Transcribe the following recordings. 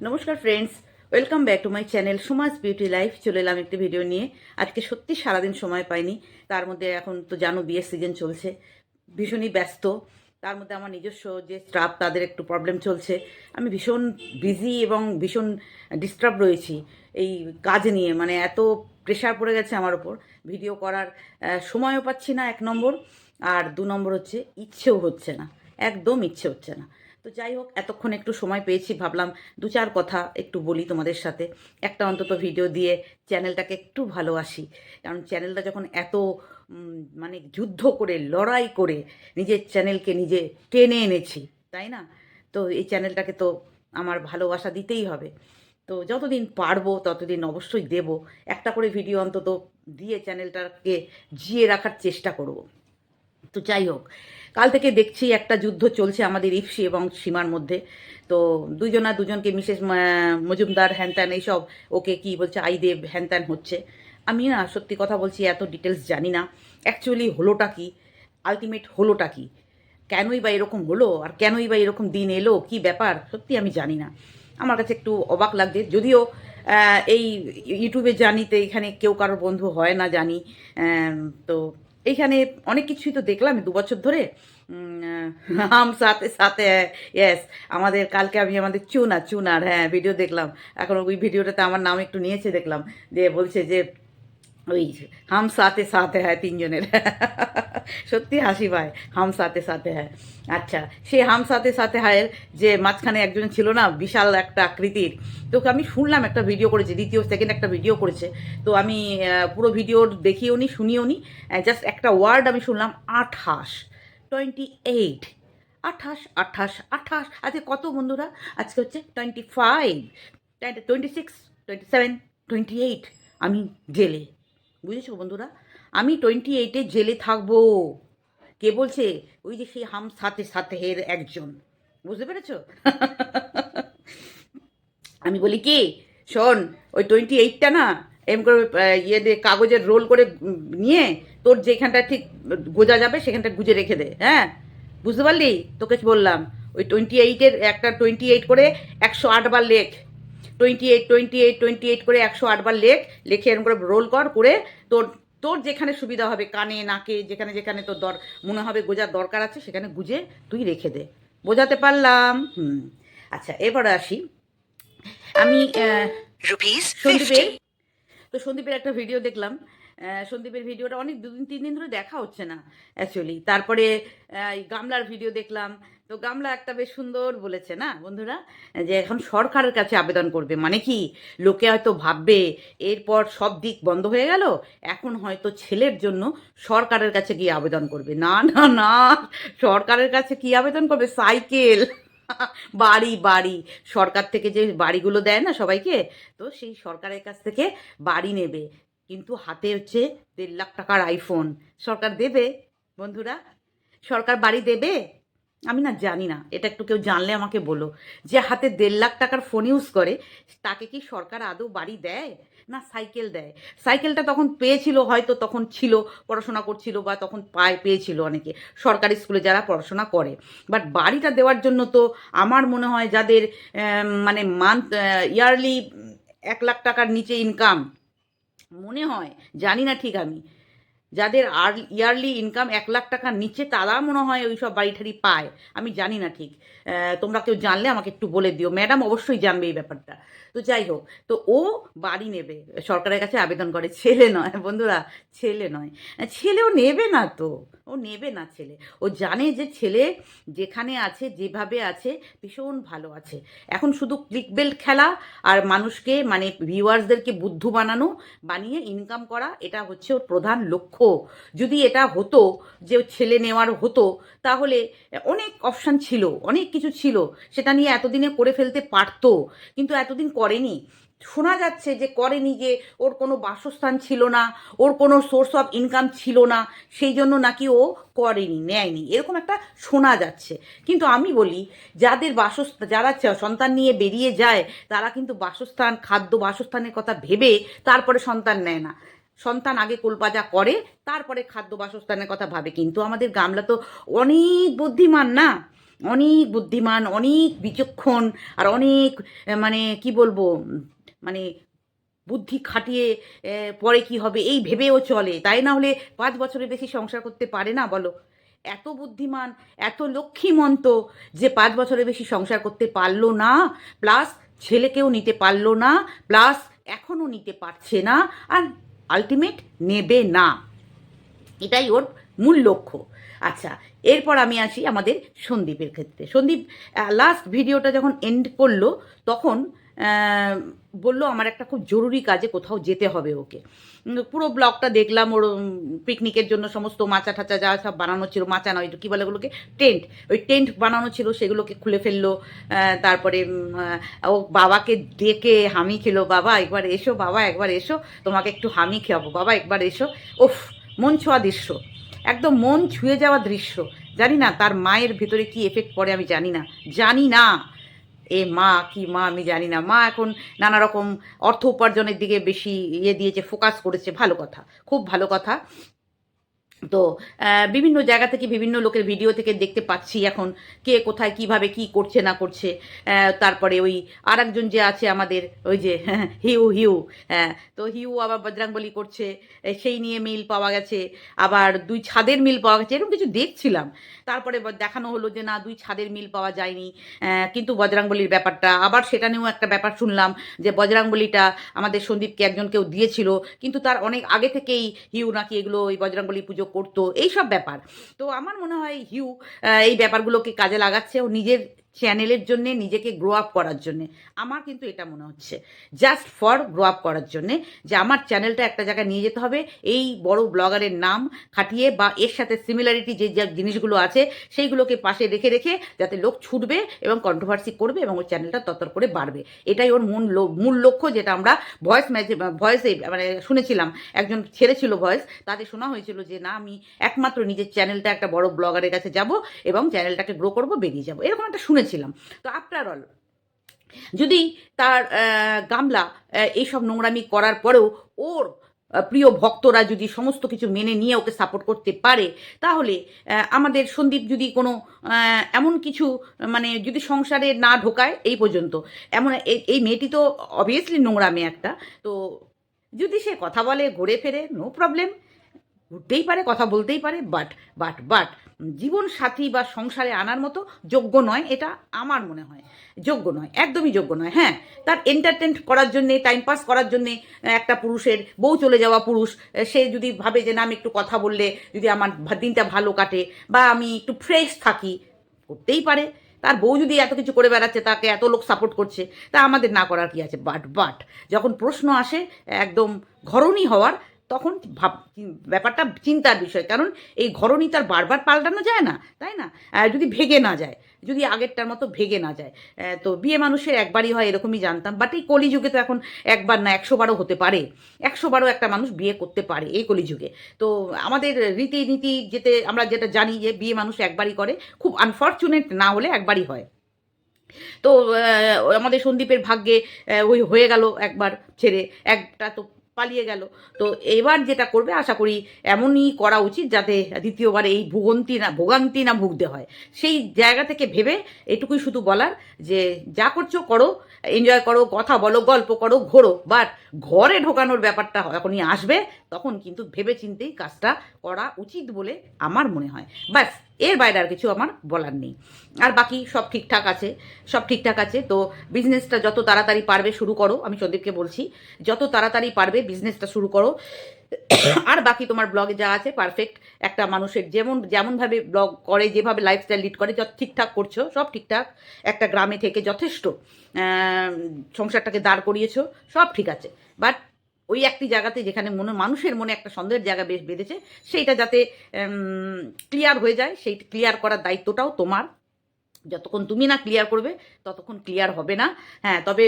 নমস্কার friends welcome back to my channel Suma's beauty life চলে এলাম একটি ভিডিও নিয়ে। আজকে সত্যি সারাদিন সময় পাইনি। তার মধ্যে এখন তো জানো বিয়ের সিজন চলছে। ভীষণই ব্যস্ত। তার মধ্যে আমার নিজস্ব যে স্টাফ তাদের একটু প্রবলেম চলছে। আমি ভীষণ বিজি এবং ভীষণ ডিস্টার্ব রয়েছি এই কাজ নিয়ে। মানে এত প্রেশার পড়ে গেছে আমার ওপর ভিডিও করার সময়ও পাচ্ছি না এক নম্বর। আর দু নম্বর হচ্ছে, ইচ্ছেও হচ্ছে না। একদম ইচ্ছে হচ্ছে না। তো যাই হোক, এতক্ষণ একটু সময় পেয়েছি, ভাবলাম দু চার কথা একটু বলি তোমাদের সাথে। একটা অন্তত ভিডিও দিয়ে চ্যানেলটাকে একটু ভালোবাসি। কারণ চ্যানেলটা যখন এত মানে যুদ্ধ করে, লড়াই করে নিজের চ্যানেলকে নিজে টেনে এনেছি, তাই না? তো এই চ্যানেলটাকে তো আমার ভালোবাসা দিতেই হবে। তো যতদিন পারব, ততদিন অবশ্যই দেব। একটা করে ভিডিও অন্তত দিয়ে চ্যানেলটাকে জিয়ে রাখার চেষ্টা করব। তো যাই হোক, কাল থেকে দেখছি একটা যুদ্ধ চলছে আমাদের ইপসি এবং সীমার মধ্যে। তো দুজনা দুজনকে মিসেস মজুমদার, হ্যানত্যান এইসব, ওকে কি বলছে, আইদেব, হ্যানত্যান হচ্ছে। আমি না সত্যি কথা বলছি, এত ডিটেলস জানি না। অ্যাকচুয়ালি হলোটা কি? আলটিমেট হলোটা কি? কেনই বা এরকম হলো? আর কেনই বা এরকম দিন এলো? কি ব্যাপার? সত্যি আমি জানি না। আমার কাছে একটু অবাক লাগছে। যদিও এই ইউটিউবে জানিতে এখানে কেউ কারোর বন্ধু হয় না জানি। তো এইখানে অনেক কিছুই তো দেখলাম, দু বছর ধরে। আম সাথে সাথে ইয়েস আমাদের, কালকে আমি আমাদের চুনা, চুনার হ্যাঁ ভিডিও দেখলাম। এখন ওই ভিডিওটাতে আমার নাম একটু নিয়েছে দেখলাম। যে বলছে যে ওই হাম সাথে সাথে হ্যাঁ তিনজনের। সত্যি হাসি পায়, হাম সাথে সাথে হ্যাঁ। আচ্ছা সে হাম সাথে সাথে হায়ের যে মাঝখানে একজন ছিল না, বিশাল একটা আকৃতির, তো আমি শুনলাম একটা ভিডিও করেছে, দ্বিতীয় সেকেন্ড একটা ভিডিও করেছে। তো আমি পুরো ভিডিও দেখিও নি, শুনিও নি জাস্ট একটা ওয়ার্ড আমি শুনলাম, আঠাশ টোয়েন্টি এইট আঠাশ আঠাশ আঠাশ, আজকে কত বন্ধুরা? আজকে হচ্ছে twenty five twenty six twenty seven twenty eight আমি জেলে। বুঝেছ বন্ধুরা? আমি টোয়েন্টি এইটে জেলে থাকব। কে বলছে? ওই যে সেই হাম সাথে সাথে হের একজন। বুঝতে পেরেছ? আমি বলি কি, শোন, ওই টোয়েন্টি এইটটা না, এম করে ইয়ে দিয়ে কাগজের রোল করে নিয়ে তোর যেখানটা ঠিক গোজা যাবে, সেখানটা গুজে রেখে দে হ্যাঁ? বুঝতে পারলি? তোকে বললাম? ওই টোয়েন্টি এইটের একটা টোয়েন্টি এইট করে একশো আটবার লেখ। Twenty eight twenty eight twenty eight করে একশো আটবার লেখ লেখে এরকম করে রোল কর করে তোর তোর যেখানে সুবিধা হবে কানে নাকে যেখানে যেখানে তোর দর মনে হবে গোজার দরকার আছে সেখানে গুজে তুই রেখে দে। বোঝাতে পারলাম? হুম। আচ্ছা এবারে আসি। আমি সন্দীপের তো সন্দীপের একটা ভিডিও দেখলাম। সন্দীপের ভিডিওটা অনেক দুদিন তিন দিন ধরে দেখা হচ্ছে না অ্যাকচুয়ালি তারপরে এই গামলার ভিডিও দেখলাম। তো গামলা একটা বেশ সুন্দর বলেছে না, বন্ধুরা? যে এখন সরকারের কাছে আবেদন করবে মানে কি? লোকে হয়তো ভাববে, এরপর সব দিক বন্ধ হয়ে গেল, এখন হয়তো ছেলের জন্য সরকারের কাছে গিয়ে আবেদন করবে। না না না, সরকারের কাছে কি আবেদন করবে? সাইকেল। বাড়ি বাড়ি। সরকার থেকে যে বাড়িগুলো দেয় না সবাইকে, তো সেই সরকারের কাছ থেকে বাড়ি নেবে। কিন্তু হাতে হচ্ছে দেড় লাখ টাকার আইফোন সরকার দেবে, বন্ধুরা? সরকার বাড়ি দেবে? আমি না জানি না, এটা একটু কেউ জানলে আমাকে বলো। যে হাতে দেড় লাখ টাকার ফোন ইউজ করে, তাকে কি সরকার আদৌ বাড়ি দেয়? না সাইকেল দেয়। সাইকেলটা তখন পেয়েছিল, হয়তো তখন ছিল, পড়াশোনা করছিল বা তখন পায়, পেয়েছিল অনেকে। সরকারি স্কুলে যারা পড়াশোনা করে। বাট বাড়িটা দেওয়ার জন্য তো আমার মনে হয় যাদের মানে মান্থ ইয়ারলি এক লাখ টাকার নিচে ইনকাম মনে হয়, জানি না ঠিক আমি। যাদের আর ইয়ারলি ইনকাম এক লাখ টাকার নিচে তারা মনে হয় ওই সব বাড়ি পায়। আমি জানি না ঠিক। তোমরা কেউ জানলে আমাকে একটু বলে দিও। ম্যাডাম অবশ্যই জানবে এই ব্যাপারটা। তো যাই হোক, তো ও বাড়ি নেবে। সরকারের কাছে আবেদন করে। ছেলে নয় বন্ধুরা, ছেলে নয়। ছেলেও নেবে না তো। ও নেবে না ছেলে। ও জানে যে ছেলে যেখানে আছে, যেভাবে আছে, ভীষণ ভালো আছে। এখন শুধু ক্লিক বেল্ট খেলা আর মানুষকে মানে ভিউয়ার্সদেরকে বুদ্ধু বানানো, বানিয়ে ইনকাম করা, এটা হচ্ছে ওর প্রধান লক্ষ্য। যদি এটা হতো, যে ছেলে নেওয়ার হতো, তাহলে অনেক অপশান ছিল, অনেক কিছু ছিল, সেটা নিয়ে এতদিনে করে ফেলতে পারতো, কিন্তু এতদিন করেনি। শোনা যাচ্ছে যে করেনি যে ওর কোনো বাসস্থান ছিল না, ওর কোনো সোর্স অফ ইনকাম ছিল না, সেই জন্য নাকি ও করেনি, নেয়নি, এরকম একটা শোনা যাচ্ছে। কিন্তু আমি বলি, যাদের বাসস্থান, যারা সন্তান নিয়ে বেরিয়ে যায়, তারা কিন্তু বাসস্থান, খাদ্য বাসস্থানের কথা ভেবে তারপরে সন্তান নেয় না। সন্তান আগে কোলপাজা করে, তারপরে খাদ্য বাসস্থানের কথা ভাবে। কিন্তু আমাদের গামলা তো অনেক বুদ্ধিমান না? অনেক বুদ্ধিমান, অনেক বিচক্ষণ আর অনেক মানে কি বলব মানে বুদ্ধি খাটিয়ে পরে কি হবে এই ভেবেও চলে। তাই না হলে পাঁচ বছরের বেশি সংসার করতে পারে না বলো? এত বুদ্ধিমান, এত লক্ষ্মীমন্ত যে পাঁচ বছরের বেশি সংসার করতে পারল না, প্লাস ছেলেকেও নিতে পারল না, প্লাস এখনও নিতে পারছে না, আর আলটিমেট নেবে না। এটাই ওর মূল লক্ষ্য। আচ্ছা এরপর আমি আসি আমাদের সন্দীপের ক্ষেত্রে। সন্দীপ লাস্ট ভিডিওটা যখন এন্ড করল, তখন বলল, আমার একটা খুব জরুরি কাজে কোথাও যেতে হবে ওকে। পুরো ব্লগটা দেখলাম, ওর পিকনিকের জন্য সমস্ত মাচা ঠাচা যা সব বানানো ছিল, মাচা নয়, কী বলে ওগুলোকে? টেন্ট। ওই টেন্ট বানানো ছিল, সেগুলোকে খুলে ফেলল তারপরে ও বাবাকে ডেকে হামি খেলো, বাবা, একবার এসো, বাবা, একবার এসো, তোমাকে একটু হামি খাব বাবা, একবার এসো। ওফ মন ছোঁয়া দৃশ্য। একদম মন ছুঁয়ে যাওয়া দৃশ্য। জানি না, তার মায়ের ভেতরে কি এফেক্ট পড়ে আমি জানি না। জানি না। এ মা কি মা আমি জানি না। মা এখন নানা রকম অর্থ উপার্জনের দিকে বেশি ইয়ে দিয়েছে ফোকাস করেছে। ভালো কথা, খুব ভালো কথা। তো বিভিন্ন জায়গা থেকে, বিভিন্ন লোকের ভিডিও থেকে দেখতে পাচ্ছি এখন কে কোথায়, কীভাবে, কি করছে, না করছে। তারপরে ওই আর একজন যে আছে আমাদের, ওই যে, হিউ হিউ হ্যাঁ তো হিউ আবার বজরাঙ্গলি করছে সেই নিয়ে মিল পাওয়া গেছে। আবার দুই ছাদের মিল পাওয়া গেছে, এরকম কিছু দেখছিলাম। তারপরে দেখানো হলো যে না, দুই ছাদের মিল পাওয়া যায়নি কিন্তু বজরাঙ্গলির ব্যাপারটা, আবার সেটা নিয়েও একটা ব্যাপার শুনলাম যে বজরাংবলিটা আমাদের সন্দীপকে একজন কেউ দিয়েছিল, কিন্তু তার অনেক আগে থেকেই হিউ নাকি এগুলো ওই বজরাংবলী পুজো করতো এইসব ব্যাপার। তো আমার মনে হয় হিউ এই ব্যাপারগুলোকে কাজে লাগাচ্ছে। ও নিজের চ্যানেলের জন্য, নিজেকে গ্রো আপ করার জন্যে। আমার কিন্তু এটা মনে হচ্ছে। জাস্ট ফর গ্রো আপ করার জন্যে যে আমার চ্যানেলটা একটা জায়গায় নিয়ে যেতে হবে, এই বড় ব্লগারের নাম খাটিয়ে বা এর সাথে সিমিলারিটি যে, যা জিনিসগুলো আছে, সেইগুলোকে পাশে রেখে রেখে যাতে লোক ছুটবে এবং কন্ট্রোভার্সি করবে এবং ওর চ্যানেলটা ততর করে বাড়বে। এটাই ওর মূল মূল লক্ষ্য যেটা আমরা ভয়েস ম্যাচে ভয়েসে মানে শুনেছিলাম। একজন ছেড়ে ছিল ভয়েস তাতে শোনা হয়েছিল যে, না, আমি একমাত্র নিজের চ্যানেলটা একটা বড় ব্লগারের কাছে যাব এবং চ্যানেলটাকে গ্রো করব, বেরিয়ে যাব। এরকম একটা শুনেছিলাম তো আফটার অল যদি তার গামলা এইসব নোংরামি করার পরেও ওর প্রিয় ভক্তরা যদি সমস্ত কিছু মেনে নিয়ে ওকে সাপোর্ট করতে পারে, তাহলে আমাদের সন্দীপ যদি কোনো এমন কিছু মানে যদি সংসারে না ঢোকায় এই পর্যন্ত, এমন এই মেয়েটি তো অবভিয়াসলি নোংরা মেয়ে একটা, তো যদি সে কথা বলে ঘুরে ফেরে নো প্রবলেম ঘুরতেই পারে, কথা বলতেই পারে বাট বাট বাট জীবন সাথী বা সংসারে আনার মতো যোগ্য নয়, এটা আমার মনে হয়। যোগ্য নয়, একদমই যোগ্য নয় হ্যাঁ। তার এন্টারটেন করার জন্যে টাইম পাস করার জন্যে একটা পুরুষের বউ চলে যাওয়া পুরুষ সে যদি ভাবে যে না, আমি একটু কথা বললে, যদি আমার দিনটা ভালো কাটে, বা আমি একটু ফ্রেশ থাকি, করতেই পারে। তার বউ যদি এত কিছু করে বেড়াচ্ছে, তাকে এত লোক সাপোর্ট করছে, তা আমাদের না করার কি আছে? বাট বাট যখন প্রশ্ন আসে, একদম ঘরণী হওয়ার তখন ভাব ব্যাপারটা চিন্তার বিষয়। কারণ এই ঘরণী তার বারবার পাল্টানো যায় না, তাই না? যদি ভেগে না যায়, যদি আগেরটার মতো ভেগে না যায় তো বিয়ে মানুষের একবারই হয়, এরকমই জানতাম। বাট এই কলিযুগে তো এখন একবার না, একশো বারো হতে পারে। একশো বারো একটা মানুষ বিয়ে করতে পারে এই কলিযুগে। তো আমাদের রীতিনীতি যেতে, আমরা যেটা জানি যে বিয়ে মানুষ একবারই করে, খুব আনফর্চুনেট না হলে একবারই হয়। তো আমাদের সন্দীপের ভাগ্যে ওই হয়ে গেল একবার ছেড়ে। একটা তো পালিয়ে গেল। তো এবার যেটা করবে, আশা করি এমনই করা উচিত যাতে দ্বিতীয়বার এই ভোগান্তি না ভোগান্তি না ভুগতে হয়। সেই জায়গা থেকে ভেবে এটুকুই শুধু বলার যে, যা করছ করো এনজয় করো, কথা বলো, গল্প করো, ঘোরো। বাট ঘরে ঢোকানোর ব্যাপারটা যখনই আসবে, তখন কিন্তু ভেবে চিন্তেই কাজটা করা উচিত বলে আমার মনে হয়। ব্যাস। এর বাইরে আর কিছু আমার বলার নেই। আর বাকি সব ঠিকঠাক আছে, সব ঠিকঠাক আছে। তো বিজনেসটা যত তাড়াতাড়ি পারবে শুরু করো, আমি সন্দীপকে বলছি, যত তাড়াতাড়ি পারবে বিজনেসটা শুরু করো। আর বাকি তোমার ব্লগে যা আছে পারফেক্ট একটা মানুষের যেমন, যেমনভাবে ব্লগ করে, যেভাবে লাইফস্টাইল লিড করে, যত ঠিকঠাক করছ, সব ঠিকঠাক। একটা গ্রামে থেকে যথেষ্ট সংসারটাকে দাঁড় করিয়েছো, সব ঠিক আছে। বাট ওই একটি জায়গাতে যেখানে মনে মানুষের মনে একটা সন্দেহের জায়গা বেশ বেঁধেছে, সেইটা যাতে ক্লিয়ার হয়ে যায়, সেই ক্লিয়ার করার দায়িত্বটাও তোমার। যতক্ষণ তুমি না ক্লিয়ার করবে, ততক্ষণ ক্লিয়ার হবে না। হ্যাঁ তবে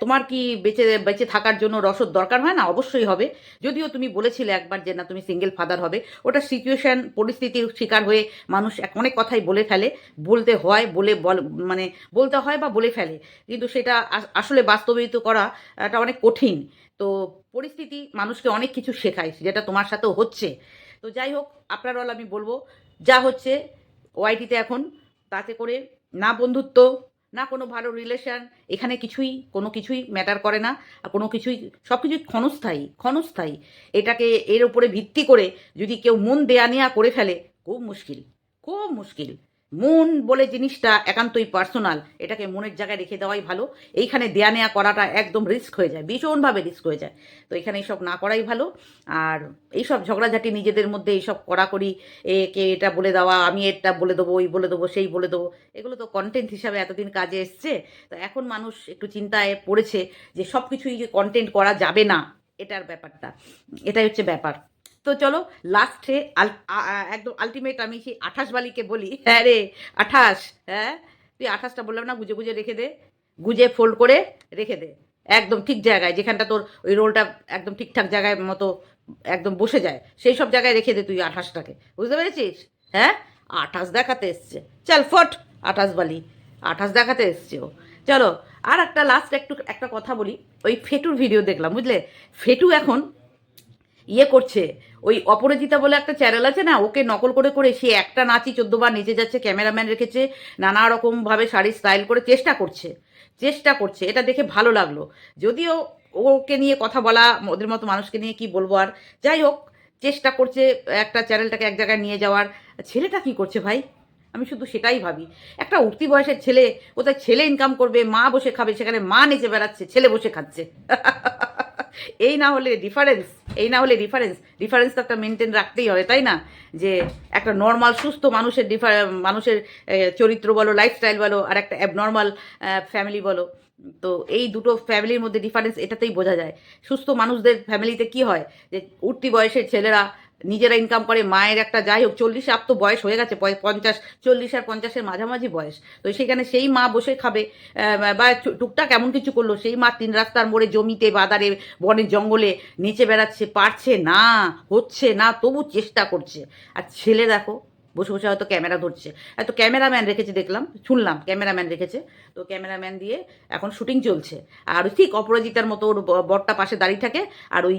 তোমার কি বেঁচে বেঁচে থাকার জন্য রসদ দরকার হয় না? অবশ্যই হবে। যদিও তুমি বলেছিলে একবার যে না, তুমি সিঙ্গেল ফাদার হবে। ওটা সিচুয়েশন পরিস্থিতির শিকার হয়ে মানুষ অনেক কথাই বলে ফেলে। বলতে হয়, বলে বল মানে বলতে হয় বা বলে ফেলে। কিন্তু সেটা আসলে বাস্তবায়িত করা এটা অনেক কঠিন। তো পরিস্থিতি মানুষকে অনেক কিছু শেখায়, যেটা তোমার সাথেও হচ্ছে। তো যাই হোক, আপনার আমি বলব, যা হচ্ছে ওয়াইটিতে এখন তাতে করে না বন্ধুত্ব, না কোনো ভালো রিলেশান এখানে কিছুই, কোনো কিছুই ম্যাটার করে না, আর কোনো কিছুই, সব কিছুই ক্ষণস্থায়ী ক্ষণস্থায়ী। এটাকে, এর উপরে ভিত্তি করে যদি কেউ মন দেয়া নেয়া করে ফেলে, খুব মুশকিল খুব মুশকিল। মন বলে জিনিসটা একান্তই পার্সোনাল এটাকে মনের জায়গায় রেখে দেওয়াই ভালো। এইখানে দেয়া নেয়া করাটা একদম রিস্ক হয়ে যায়, ভীষণভাবে রিস্ক হয়ে যায়। তো এখানে এইসব না করাই ভালো। আর এইসব ঝগড়াঝাটি নিজেদের মধ্যে এইসব কড়াকড়ি, একে এটা বলে দেওয়া, আমি এটা বলে দেবো, ওই বলে দেবো, সেই বলে দেবো, এগুলো তো কন্টেন্ট হিসাবে এতদিন কাজে এসছে। তো এখন মানুষ একটু চিন্তায় পড়েছে যে সব কিছুই কন্টেন্ট করা যাবে না, এটার ব্যাপারটা। এটাই হচ্ছে ব্যাপার। তো চলো লাস্টে একদম আলটিমেট আমি সেই আঠাশ বালিকে বলি। হ্যাঁ রে আঠাশ হ্যাঁ? তুই আঠাশটা বললাম না গুজে গুজে রেখে দে। গুজে ফোল্ড করে রেখে দে। একদম ঠিক জায়গায় যেখানটা তোর ওই রোলটা একদম ঠিকঠাক জায়গায় মতো একদম বসে যায় সেই সব জায়গায় রেখে দে তুই আঠাশটাকে। বুঝতে পেরেছিস? হ্যাঁ? আঠাশ দেখাতে এসছে। চল ফট আঠাশ বালি। আঠাশ দেখাতে এসছে ও। চলো আর একটা লাস্ট একটু একটা কথা বলি। ওই ফেটুর ভিডিও দেখলাম বুঝলে? ফেটু এখন ইয়ে করছে ওই অপরাজিতা বলে একটা চ্যানেল আছে না, ওকে নকল করে করে সে একটা নাচই চোদ্দবার নেচে যাচ্ছে ক্যামেরাম্যান রেখেছে, নানা রকমভাবে শাড়ি স্টাইল করে চেষ্টা করছে চেষ্টা করছে, এটা দেখে ভালো লাগল। যদিও ওকে নিয়ে কথা বলা, ওদের মতো মানুষকে নিয়ে কি বলব আর, যাই হোক, চেষ্টা করছে একটা চ্যানেলটাকে এক জায়গায় নিয়ে যাওয়ার। ছেলেটা কি করছে ভাই? আমি শুধু সেটাই ভাবি। একটা উঠতি বয়সের ছেলে, কোথায় ছেলে ইনকাম করবে, মা বসে খাবে, সেখানে মা নেচে বেড়াচ্ছে, ছেলে বসে খাচ্ছে। এই না হলে ডিফারেন্স এই না হলে ডিফারেন্স ডিফারেন্স তো একটা মেনটেন রাখতেই হবে, তাই না? যে একটা নর্মাল সুস্থ মানুষের ডিফার মানুষের চরিত্র বলো লাইফস্টাইল বলো, আর একটা অ্যাবনর্মাল ফ্যামিলি বলো, তো এই দুটো ফ্যামিলির মধ্যে ডিফারেন্স এটাতেই বোঝা যায়। সুস্থ মানুষদের ফ্যামিলিতে কি হয়? যে উঠতি বয়সের ছেলেরা নিজেরা ইনকাম করে, মায়ের একটা যাই হোক, চল্লিশে আপ তো বয়স হয়ে গেছে পঞ্চাশ, চল্লিশ আর পঞ্চাশের মাঝামাঝি বয়স। তো সেখানে সেই মা বসে খাবে বা টুকটাক এমন কিছু করল, সেই মা তিন রাস্তার মোড়ে জমিতে, বাদারে, বনের জঙ্গলে নিচে বেড়াচ্ছে, পারছে না, হচ্ছে না, তবু চেষ্টা করছে। আর ছেলে দেখো বসে বসে হয়তো ক্যামেরা ধরছে। এত ক্যামেরাম্যান রেখেছে, দেখলাম, শুনলাম, ক্যামেরাম্যান রেখেছে। তো ক্যামেরাম্যান দিয়ে এখন শুটিং চলছে। আর ঠিক অপরাজিতার মতো ওর বরটা পাশে দাঁড়িয়ে থাকে, আর ওই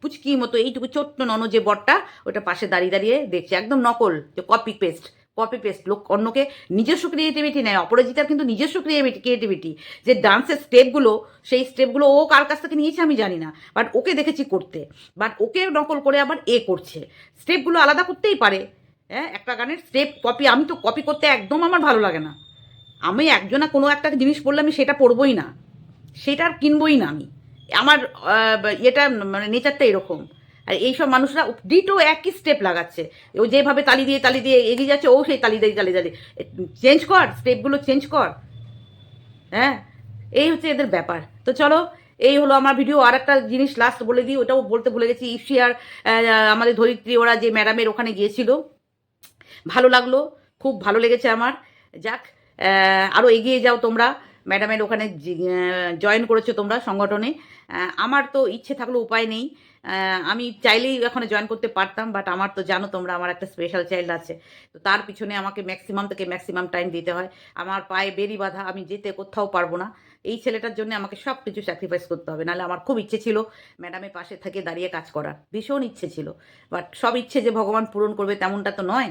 পুচকি মতো এইটুকু ছোট্ট নন যে বরটা, ওটা পাশে দাঁড়িয়ে দাঁড়িয়ে দেখছে, একদম নকল, যে কপি পেস্ট কপি পেস্ট লোক অন্যকে নিজস্ব ক্রিয়েটিভিটি নেয়। অপরাজিতার কিন্তু নিজস্ব ক্রিয়েটিভিটি ক্রিয়েটিভিটি যে ডান্সের স্টেপগুলো সেই স্টেপগুলো ও কার কাছ থেকে নিয়েছে আমি জানি না বাট ওকে দেখেছি করতে। বাট ওকে নকল করে আবার এ করছে। স্টেপগুলো আলাদা করতেই পারে হ্যাঁ একটা গানের স্টেপ কপি আমি তো কপি করতে একদম আমার ভালো লাগে না। আমি একজনা কোনো একটা জিনিস পড়লে আমি সেটা পড়বই না। সেটা আর কিনবই না আমি। আমার ইয়েটা মানে নেচারটা এরকম। আর এইসব মানুষরা ডিটো একই স্টেপ লাগাচ্ছে। ও যেভাবে তালি দিয়ে তালি দিয়ে এগিয়ে যাচ্ছে, ও সেই তালি দিয়ে তালি দিয়ে চেঞ্জ কর স্টেপগুলো চেঞ্জ কর। হ্যাঁ এই হচ্ছে এদের ব্যাপার। তো চলো, এই হলো আমার ভিডিও আর একটা জিনিস লাস্ট বলে দিই, ওটাও বলতে ভুলে গেছি। ইফসিয়ার আমাদের ধরিত্রী, ওরা যে ম্যাডামের ওখানে গিয়েছিল ভালো লাগল, খুব ভালো লেগেছে আমার। যাক আরও এগিয়ে যাও তোমরা। ম্যাডামের ওখানে জয়েন করেছ তোমরা সংগঠনে। আমার তো ইচ্ছে থাকলেও উপায় নেই। আমি চাইলেই ওখানে জয়েন করতে পারতাম, বাট আমার তো জানো তোমরা, আমার একটা স্পেশাল চাইল্ড আছে। তো তার পিছনে আমাকে ম্যাক্সিমাম থেকে ম্যাক্সিমাম টাইম দিতে হয়। আমার পায়ে বেরি বাঁধা, আমি যেতে কোথাও পারব না। এই ছেলেটার জন্য আমাকে সব কিছু স্যাক্রিফাইস করতে হবে। নাহলে আমার খুব ইচ্ছে ছিল ম্যাডামের পাশে থেকে দাঁড়িয়ে কাজ করার। ভীষণ ইচ্ছে ছিল। বাট সব ইচ্ছে যে ভগবান পূরণ করবে তেমনটা তো নয়।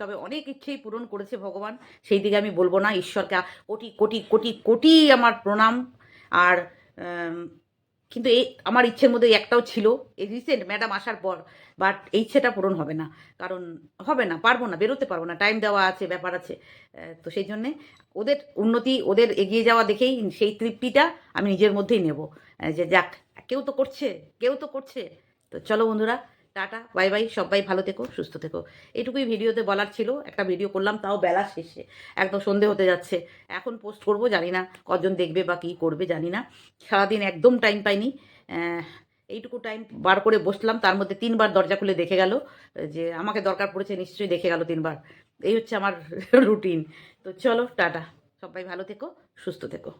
তবে অনেক ইচ্ছেই পূরণ করেছে ভগবান। সেই দিকে আমি বলব না, ঈশ্বরকে কোটি কোটি কোটি কোটি আমার প্রণাম। আর কিন্তু এই আমার ইচ্ছের মধ্যে একটাও ছিল, এই রিসেন্ট ম্যাডাম আসার পর বাট এই ইচ্ছেটা পূরণ হবে না। কারণ হবে না, পারব না, বেরোতে পারব না টাইম দেওয়া আছে, ব্যাপার আছে। তো সেই জন্যে ওদের উন্নতি, ওদের এগিয়ে যাওয়া দেখেই সেই তৃপ্তিটা আমি নিজের মধ্যেই নেব। যে যাক, কেউ তো করছে, কেউ তো করছে। তো চলো বন্ধুরা টাটা, বাই বাই, সবাই ভালো থেকো, সুস্থ থেকো। এটুকুই ভিডিওতে বলার ছিল, একটা ভিডিও করলাম, তাও বেলা শেষে, একদম সন্ধে হতে যাচ্ছে। এখন পোস্ট করব, জানি না কজন দেখবে বা কী করবে, জানি না। সারাদিন একদম টাইম পাইনি এইটুকু টাইম বার করে বসলাম, তার মধ্যে তিনবার দরজা খুলে দেখে গেল, যে আমাকে দরকার পড়েছে নিশ্চয়ই দেখে গেল তিনবার। এই হচ্ছে আমার রুটিন তো চলো, টাটা। সবাই ভালো থেকো, সুস্থ থেকো।